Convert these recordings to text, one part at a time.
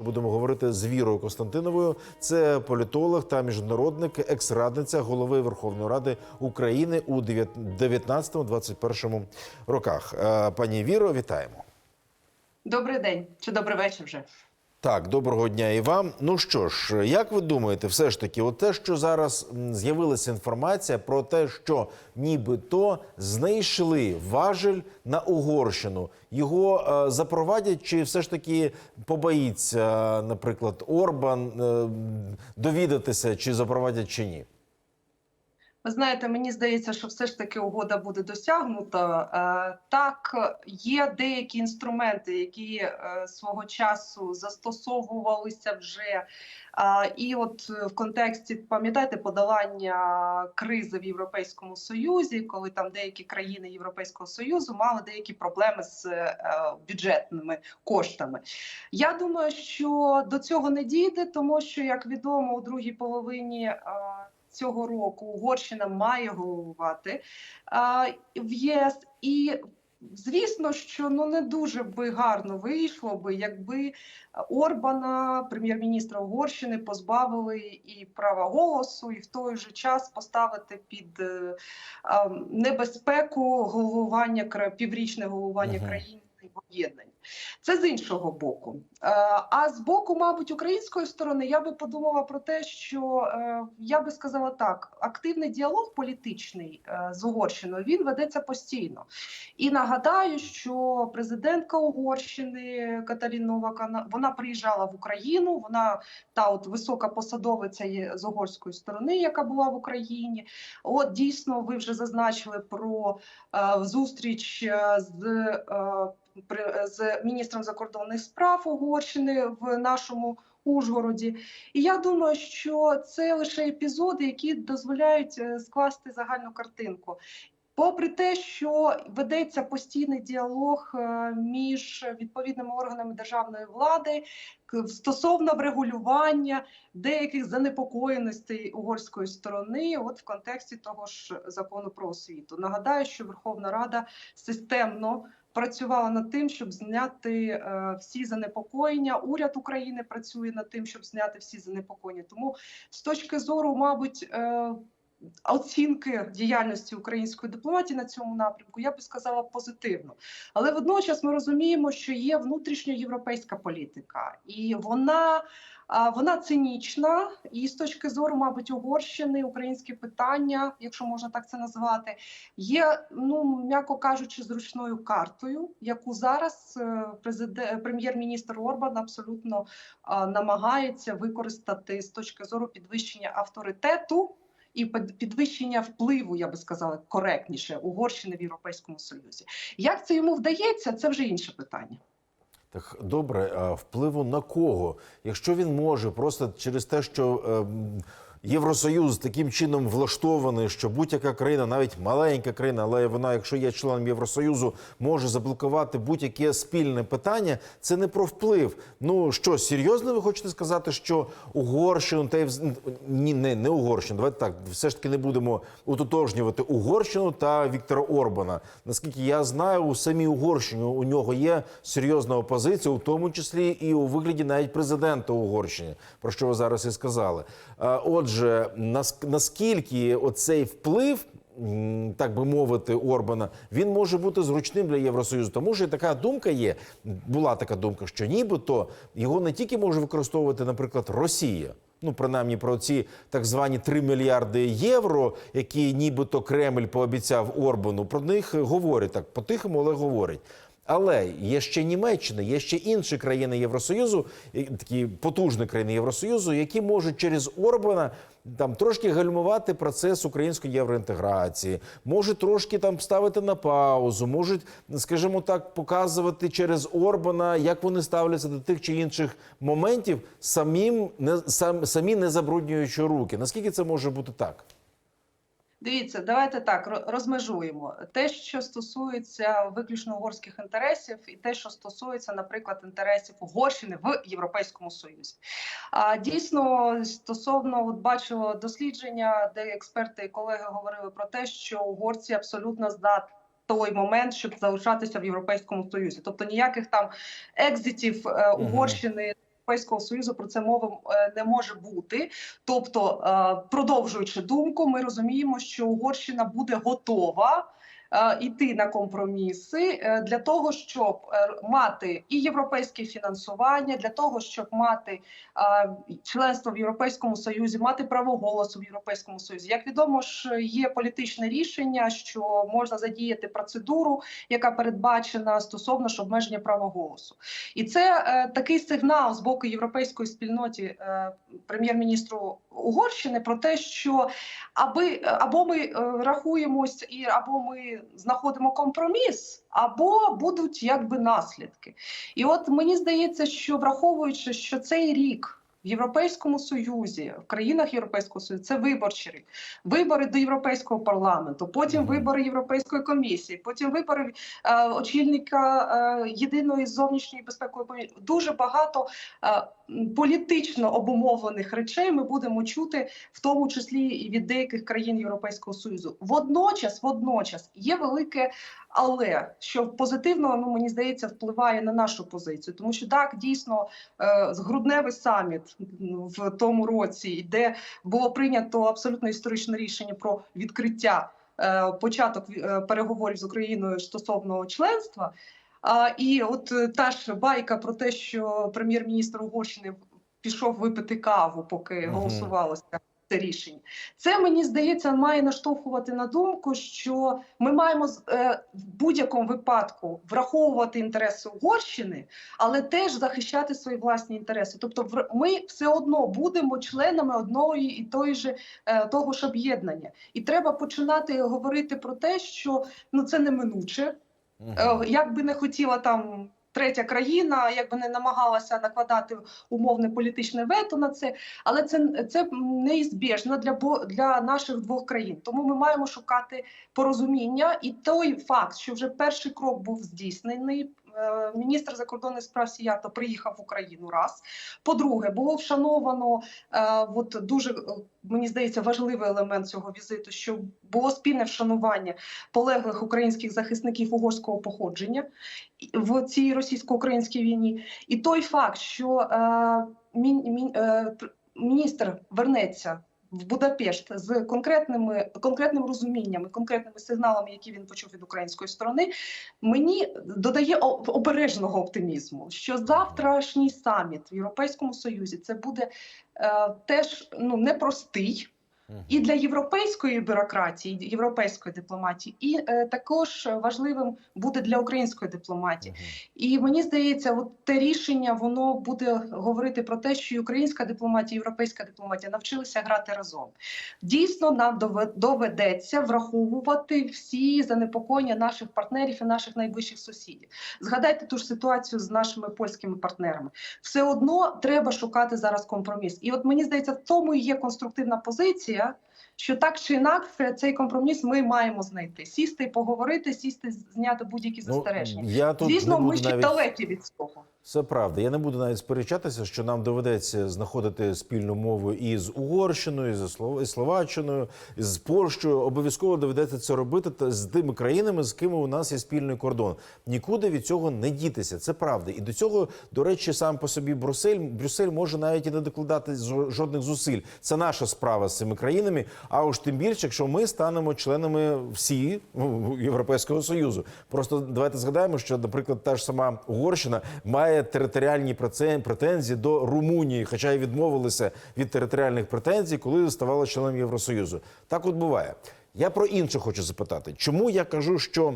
Будемо говорити з Вірою Костянтиновою. Це політолог та міжнародник, екс-радниця голови Верховної Ради України у 19-21 роках. Е, Пані Віро, вітаємо. Добрий день чи добрий вечір вже. Так, доброго дня і вам. Ну що ж, як ви думаєте, все ж таки, от те, що зараз з'явилася інформація про те, що нібито знайшли важель на Угорщину, його е, запровадять, чи все ж таки побоїться, наприклад, Орбан е, довідатися, чи запровадять чи ні? Ви знаєте, мені здається, що все ж таки угода буде досягнута. Е, Так, є деякі інструменти, які е, свого часу застосовувалися вже. І от в контексті пам'ятаєте подолання кризи в Європейському Союзі, коли там деякі країни Європейського Союзу мали деякі проблеми з е, бюджетними коштами. Я думаю, що до цього не дійде, тому що, як відомо, у другій половині. Цього року Угорщина має головувати а, в ЄС, і звісно, що ну не дуже би гарно вийшло би, якби Орбана, прем'єр-міністра Угорщини, позбавили і права голосу, і в той же час поставити під е, а, небезпеку головування піврічне головування Мгм. країн в об'єднанні. Це з іншого боку. Е, А з боку, мабуть, української сторони я би подумала про те, що е, я би сказала так: активний діалог політичний е, з Угорщиною він ведеться постійно. І нагадаю, що президентка Угорщини Каталіна Новак, вона- приїжджала в Україну. Вона та от висока посадовиця з угорської сторони, яка була в Україні. От дійсно, ви вже зазначили про зустріч з. З міністром закордонних справ Угорщини в нашому Ужгороді. І я думаю, що це лише епізоди, які дозволяють е, скласти загальну картинку. Попри те, що ведеться постійний діалог е, між відповідними органами державної влади стосовно врегулювання деяких занепокоєностей угорської сторони, от в контексті того ж закону про освіту. Нагадаю, що Верховна Рада системно працювала над тим, щоб зняти е, всі занепокоєння. Уряд України працює над тим, щоб зняти всі занепокоєння. Тому з точки зору, мабуть. Е, Оцінки діяльності української дипломатії на цьому напрямку я би сказала позитивно, але водночас ми розуміємо, що є внутрішньоєвропейська політика, і вона, вона цинічна. І з точки зору, мабуть, Угорщини, українські питання, якщо можна так це назвати, є, ну м'яко кажучи, зручною картою, яку зараз е, прем'єр-міністр Орбан абсолютно намагається використати з точки зору підвищення авторитету. І під- підвищення впливу, я би сказала, коректніше Угорщини в Європейському Союзі. Як це йому вдається, це вже інше питання. Так добре, а впливу на кого? Якщо він може просто через те, що ем, Євросоюз таким чином влаштований, що будь-яка країна, навіть маленька країна, але вона, якщо є членом Євросоюзу, може заблокувати будь-яке спільне питання. Це не про вплив. Ну що серйозно, ви хочете сказати, що Угорщину та ні, не, не Угорщину. Давайте так, все ж таки не будемо утотожнювати Угорщину та Віктора Орбана. Наскільки я знаю, у самій Угорщині у нього є серйозна опозиція, у тому числі і у вигляді навіть президента Угорщини, про що ви зараз і сказали. А, Отже, наскільки оцей вплив. Так би мовити, Орбана, він може бути зручним для Євросоюзу. Тому що така думка є. Була така думка, що нібито його не тільки може використовувати, наприклад, Росія. Ну, принаймні, про ці так звані 3 мільярди євро, які нібито Кремль пообіцяв Орбану. Про них говорять так по-тихому, але говорять. Але є ще Німеччина, є ще інші країни Євросоюзу, такі потужні країни Євросоюзу, які можуть через Орбана там трошки гальмувати процес української євроінтеграції, можуть трошки там ставити на паузу, можуть, скажімо так, показувати через Орбана, як вони ставляться до тих чи інших моментів, самим не сам самі не забруднюючи руки. Наскільки це може бути так? Дивіться, давайте так ро- розмежуємо те, що стосується виключно угорських інтересів, і те, що стосується, наприклад, інтересів Угорщини в Європейському Союзі. А дійсно, стосовно от бачила дослідження, де експерти і колеги говорили про те, що угорці абсолютно здатні. Той момент, щоб залишатися в Європейському Союзі, тобто ніяких там екзитів е, Угорщини Європейського союзу про це мови е, не може бути. Тобто, е, продовжуючи думку, ми розуміємо, що Угорщина буде готова. Е, Іти на компроміси е, для того, щоб е, мати і європейське фінансування, для того, щоб мати е, членство в Європейському Союзі, мати право голосу в Європейському Союзі. Як відомо ж є політичне рішення, що можна задіяти процедуру, яка передбачена стосовно ж обмеження права голосу, і це е, такий сигнал з боку європейської спільноті е, прем'єр-міністру Угорщини про те, що аби або ми е, рахуємось і або ми знаходимо компроміс, або будуть якби наслідки. І от мені здається, що враховуючи, що цей рік. Європейському Союзі, в країнах Європейського Союзу це виборчий рік, вибори до Європейського парламенту, потім вибори Європейської комісії, потім вибори е, очільника е, єдиної зовнішньої безпекової комісії. Дуже багато е, політично обумовлених речей ми будемо чути, в тому числі і від деяких країн Європейського Союзу. Водночас, водночас є велике але що позитивно, ну мені здається, впливає на нашу позицію, тому що так дійсно е, грудневий саміт в тому році, де було прийнято абсолютно історичне рішення про відкриття е, початок е, переговорів з Україною стосовно членства. А, і от та ж байка про те, що прем'єр-міністр Угорщини пішов випити каву, поки Мгм. голосувалося це рішення. Це мені здається має наштовхувати на думку, що ми маємо е, в будь-якому випадку враховувати інтереси Угорщини, але теж захищати свої власні інтереси. Тобто, ми все одно будемо членами одної і тої ж е, того ж об'єднання, і треба починати говорити про те, що ну це неминуче. Е, Як би не хотіла там третя країна, якби не намагалася накладати умовне політичне вето на це, але це, це неізбіжно для для наших двох країн. Тому ми маємо шукати порозуміння. І той факт, що вже перший крок був здійснений. Е, Міністр закордонних справ Сіято приїхав в Україну раз. По-друге, було вшановано е, от дуже е, мені здається важливий елемент цього візиту, що було спільне вшанування полеглих українських захисників угорського походження в цій російсько-українській війні, і той факт, що міністр вернеться в Будапешт з конкретними конкретним розумінням і конкретними сигналами, які він почув від української сторони, мені додає обережного оптимізму, що завтрашній саміт в Європейському Союзі це буде е, теж ну непростий. І для європейської бюрократії, європейської дипломатії, і е, також важливим буде для української дипломатії. І мені здається, от те рішення воно буде говорити про те, що і українська дипломатія, і європейська дипломатія навчилися грати разом. Дійсно, нам дове- доведеться враховувати всі занепокоєння наших партнерів і наших найближчих сусідів. Згадайте ту ж ситуацію з нашими польськими партнерами. Все одно треба шукати зараз компроміс. І от мені здається, в тому і є конструктивна позиція. Що так чи інакше цей компроміс ми маємо знайти, сісти і поговорити, сісти, зняти будь-які Ну, я тут Звісно, ми ще навіть... далекі від цього. Це правда. Я не буду навіть сперечатися, що нам доведеться знаходити спільну мову і з Угорщиною, і з Словаччиною, і з Польщею. Обов'язково доведеться це робити та з тими країнами, з ким у нас є спільний кордон. Нікуди від цього не дітися. Це правда. І до цього, до речі, сам по собі Брюссель, Брюссель може навіть і не докладати жодних зусиль. Це наша справа з цими країнами. А уж тим більше, якщо ми станемо членами всі ну, Європейського союзу. Просто давайте згадаємо, що, наприклад, та ж сама Угорщина має територіальні претензії до Румунії, хоча й відмовилися від територіальних претензій, коли ставали членом Євросоюзу. Так от буває. Я про інше хочу запитати, чому я кажу, що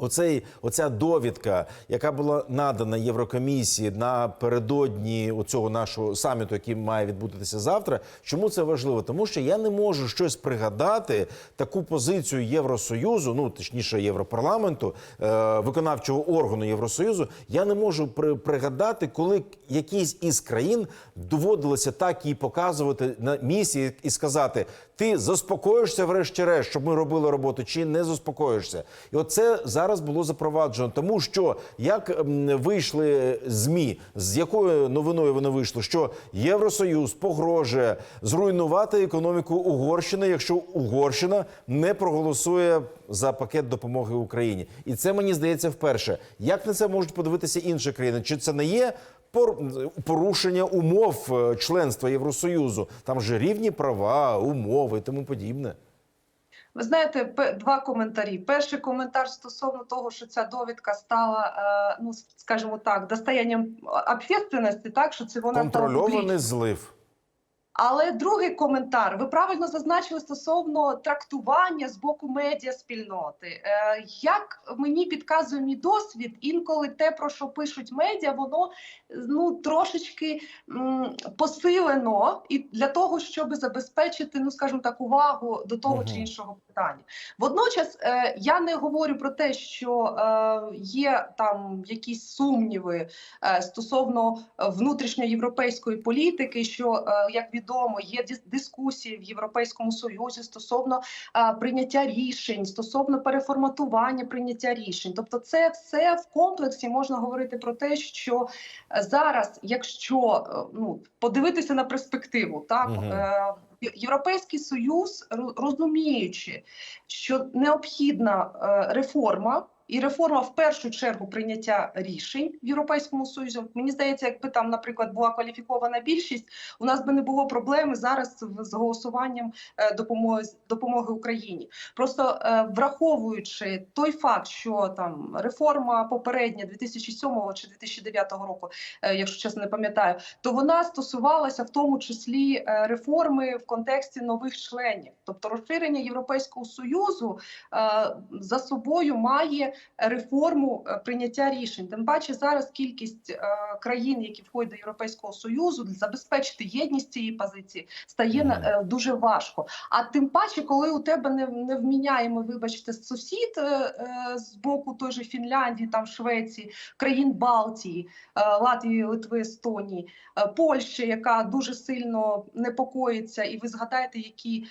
Оцей, оця довідка, яка була надана Єврокомісії напередодні цього нашого саміту, який має відбутися завтра. Чому це важливо? Тому що я не можу щось пригадати таку позицію Євросоюзу, ну точніше Європарламенту, е, виконавчого органу Євросоюзу. Я не можу при, пригадати, коли якийсь із країн доводилося так їй показувати на місії і сказати: ти заспокоїшся, врешті-решт, щоб ми робили роботу, чи не заспокоїшся? І оце зараз було запроваджено, тому що як вийшли змі, з якою новиною вони вийшли, що Євросоюз погрожує зруйнувати економіку Угорщини, якщо Угорщина не проголосує за пакет допомоги Україні, і це мені здається вперше. Як на це можуть подивитися інші країни? Чи це не є порушення умов е, членства Євросоюзу. Там же рівні права, умови і тому подібне. Ви знаєте, два коментарі. Перший коментар стосовно того, що ця довідка стала, е, ну скажімо так, достоянням общественності, так що це вона Контрольований злив. Але другий коментар, ви правильно зазначили стосовно трактування з боку медіаспільноти. Е, як мені підказує мій досвід, інколи те, про що пишуть медіа, воно ну трошечки м, посилено і для того, щоб забезпечити, ну скажімо так, увагу до того Мгм. чи іншого питання. Водночас е, я не говорю про те, що е, є там якісь сумніви е, стосовно внутрішньоєвропейської політики, що е, як відомо, є дис- дискусії в Європейському Союзі стосовно е, прийняття рішень, стосовно переформатування прийняття рішень. Тобто, це все в комплексі можна говорити про те, що е, зараз, якщо е, ну подивитися на перспективу, так. Е, Європейський союз, розуміючи, що необхідна реформа, і реформа в першу чергу прийняття рішень в Європейському Союзі. Мені здається, якби там, наприклад, була кваліфікована більшість, у нас би не було проблеми зараз з голосуванням е, допомоги допомоги Україні. Просто е, враховуючи той факт, що там реформа попередня 2007 чи 2009 року, е, якщо чесно не пам'ятаю, то вона стосувалася в тому числі реформи в контексті нових членів, тобто розширення Європейського союзу за собою має реформу е, прийняття рішень. Тим паче зараз кількість е, країн, які входять до Європейського союзу, забезпечити єдність цієї позиції стає е, дуже важко. А тим паче, коли у тебе не, не вміняємо, вибачте, сусід з боку той же Фінляндії, там Швеції, країн Балтії, Латвії, Литви, Естонії, Польщі, яка дуже сильно непокоїться, і ви згадаєте, які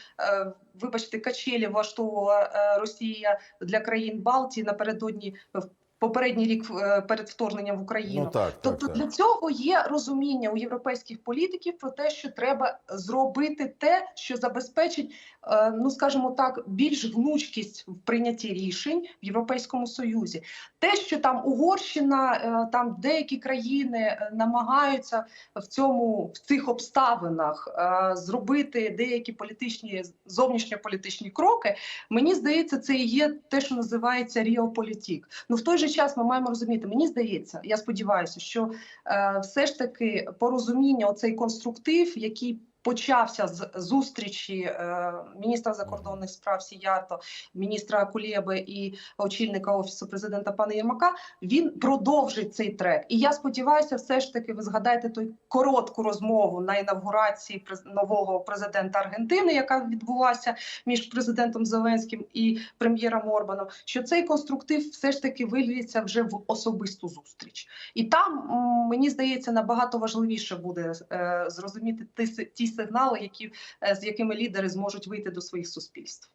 вибачте качелі влаштовувала е, Росія для країн Балтії напередодні в попередній рік е, перед вторгненням в Україну. Ну так, так, Тобто так. для цього є розуміння у європейських політиків про те, що треба зробити те, що забезпечить, е, ну скажімо так, більш гнучкість в прийнятті рішень в Європейському Союзі. Те, що там Угорщина, е, там деякі країни намагаються в цьому в цих обставинах зробити деякі політичні зовнішньополітичні кроки. Мені здається, це і є те, що називається ріополітік. Ну в той же час ми маємо розуміти. Мені здається, я сподіваюся, що е, все ж таки порозуміння, оцей конструктив, який почався з зустрічі е, міністра закордонних справ Сіярто, міністра Кулєби і очільника офісу президента пана Єрмака, він продовжить цей трек. І я сподіваюся, все ж таки ви згадаєте той коротку розмову на інавгурації нового президента Аргентини, яка відбулася між президентом Зеленським і прем'єром Орбаном. Що цей конструктив все ж таки виліться вже в особисту зустріч, і там мені здається набагато важливіше буде е, зрозуміти ті, ті сигнали, які е, з якими лідери зможуть вийти до своїх суспільств.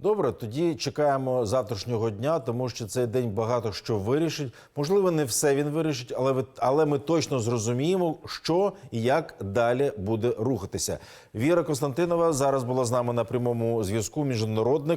Добре, тоді чекаємо завтрашнього дня, тому що цей день багато що вирішить. Можливо, не все він вирішить, але але ми точно зрозуміємо, що і як далі буде рухатися. Віра Константинова зараз була з нами на прямому зв'язку. Міжнародник,